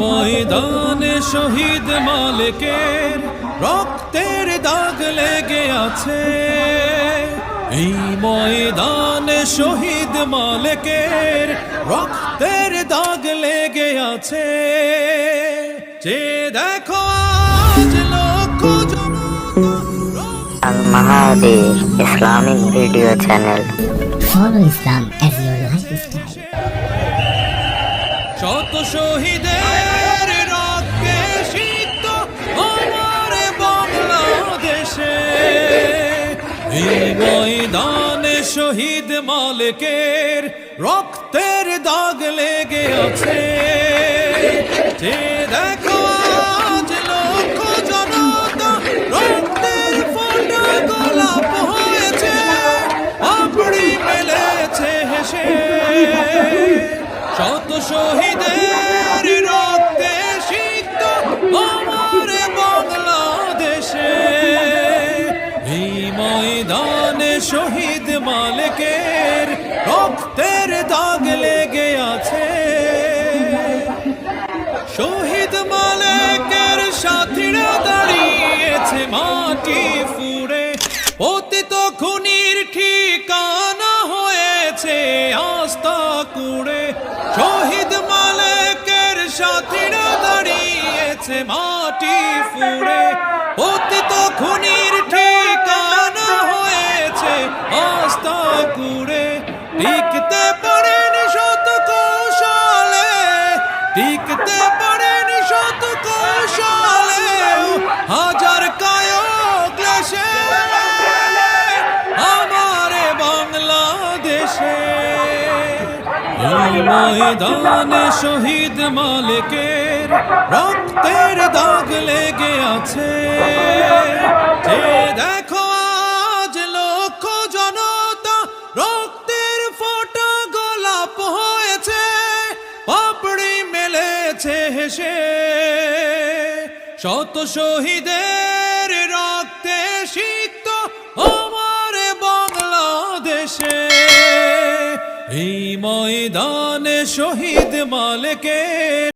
ময়দানে শহীদ মালিকের রক্তের দাগ লেগে আছে এই ময়দানে শহীদ মালিকের রক্তের দাগ লেগে আছে যে দেখো আজ লক্ষ Al Mahadir Islamic Video Channel. Follow Islam as your lifestyle. শত শহীদের শহীদ মালিকের রক্তের দাগ লেগে আছে। যে দেখো আজ লক্ষ জনতা রক্তের ফোঁটা গোলাপ হয়েছে আপড়ি মেলেছে হেসে। শত শহীদের শহীদ মালিকের রক্তের দাগ লেগে আছে। শহীদ মালিকের সাথীরা দাঁড়িয়েছে মাটি ফুড়ে। পতিত খুনির ঠিকানা হয়েছে আস্থা কুড়ে। শহীদ মালিকের সাথীরা দাঁড়িয়েছে মাটি ফুড়ে। পতিত খুনির কুড়ে, টিকতে পারেনি শত কৌশলে টিকতে পারেনি শত কৌশলে হাজার কায়ক ক্লেশে আমারে বাংলাদেশে। ময়দানে শহীদ মালিকের রক্তের দাগ লেগে আছে। হেসে শত শহীদের রক্তে সিক্ত আমার বাংলাদেশে। এই ময়দানে শহীদ মালিকের